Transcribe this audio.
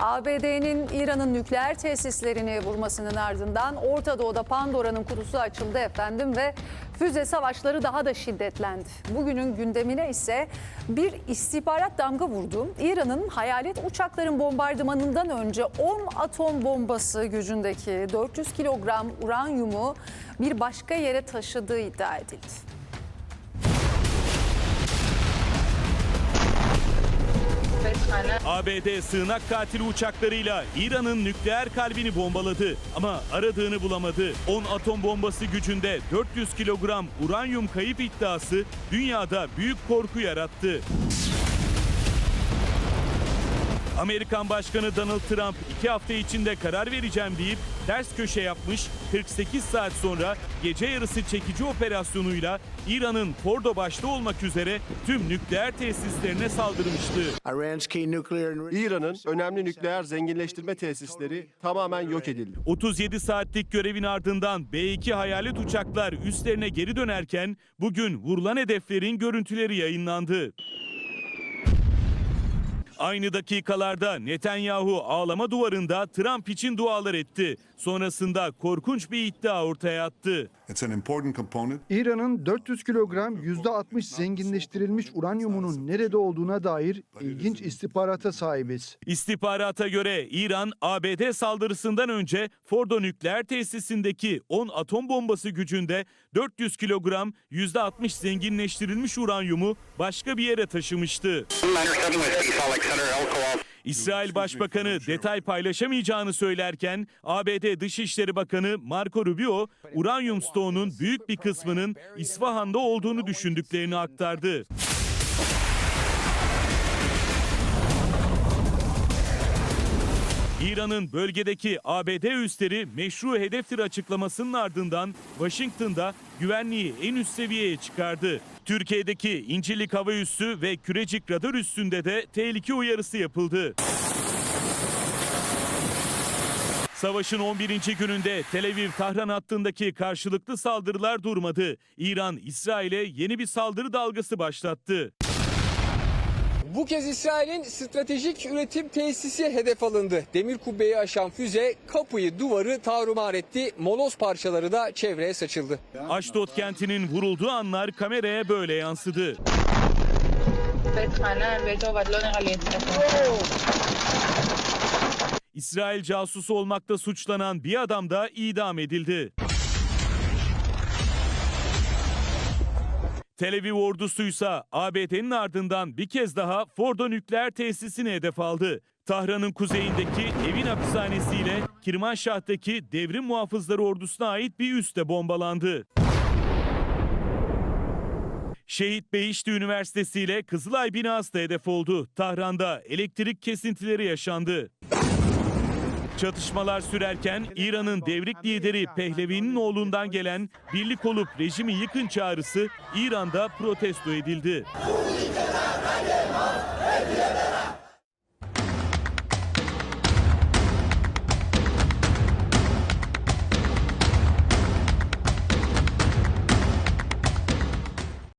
ABD'nin İran'ın nükleer tesislerini vurmasının ardından Orta Doğu'da Pandora'nın kutusu açıldı efendim ve füze savaşları daha da şiddetlendi. Bugünün gündemine ise bir istihbarat damga vurdu. İran'ın hayalet uçakların bombardımanından önce 10 atom bombası gücündeki 400 kilogram uranyumu bir başka yere taşıdığı iddia edildi. ABD sığınak katili uçaklarıyla İran'ın nükleer kalbini bombaladı ama aradığını bulamadı. 10 atom bombası gücünde 400 kilogram uranyum kayıp iddiası dünyada büyük korku yarattı. Amerikan Başkanı Donald Trump iki hafta içinde karar vereceğim deyip ters köşe yapmış 48 saat sonra gece yarısı çekici operasyonuyla İran'ın Fordo başta olmak üzere tüm nükleer tesislerine saldırmıştı. İran'ın önemli nükleer zenginleştirme tesisleri tamamen yok edildi. 37 saatlik görevin ardından B-2 hayalet uçaklar üstlerine geri dönerken bugün vurulan hedeflerin görüntüleri yayınlandı. Aynı dakikalarda Netanyahu ağlama duvarında Trump için dualar etti. Sonrasında korkunç bir iddia ortaya attı. İran'ın 400 kilogram %60 zenginleştirilmiş uranyumunun nerede olduğuna dair ilginç istihbarata sahibiz. İstihbarata göre İran, ABD saldırısından önce Fordo nükleer tesisindeki 10 atom bombası gücünde 400 kilogram %60 zenginleştirilmiş uranyumu başka bir yere taşımıştı. İsrail Başbakanı detay paylaşamayacağını söylerken ABD Dışişleri Bakanı Marco Rubio, uranyum stoğunun büyük bir kısmının İsfahan'da olduğunu düşündüklerini aktardı. İran'ın bölgedeki ABD üsleri meşru hedeftir açıklamasının ardından Washington'da güvenliği en üst seviyeye çıkardı. Türkiye'deki İncirlik Hava Üssü ve Kürecik Radar Üssü'nde de tehlike uyarısı yapıldı. Savaşın 11. gününde Tel Aviv-Tahran hattındaki karşılıklı saldırılar durmadı. İran, İsrail'e yeni bir saldırı dalgası başlattı. Bu kez İsrail'in stratejik üretim tesisi hedef alındı. Demir kubbeyi aşan füze kapıyı duvarı tarumar etti. Moloz parçaları da çevreye saçıldı. Aşdod kentinin vurulduğu anlar kameraya böyle yansıdı. İsrail casusu olmakta suçlanan bir adam da idam edildi. Tel Aviv ordusuysa ABD'nin ardından bir kez daha Fordo nükleer tesisini hedef aldı. Tahran'ın kuzeyindeki evin hapishanesiyle Kirmanşah'taki devrim muhafızları ordusuna ait bir üs de bombalandı. Şehit Behişti Üniversitesi ile Kızılay binası da hedef oldu. Tahran'da elektrik kesintileri yaşandı. Çatışmalar sürerken İran'ın devrik lideri Pehlevi'nin oğlundan gelen birlik olup rejimi yıkın çağrısı İran'da protesto edildi.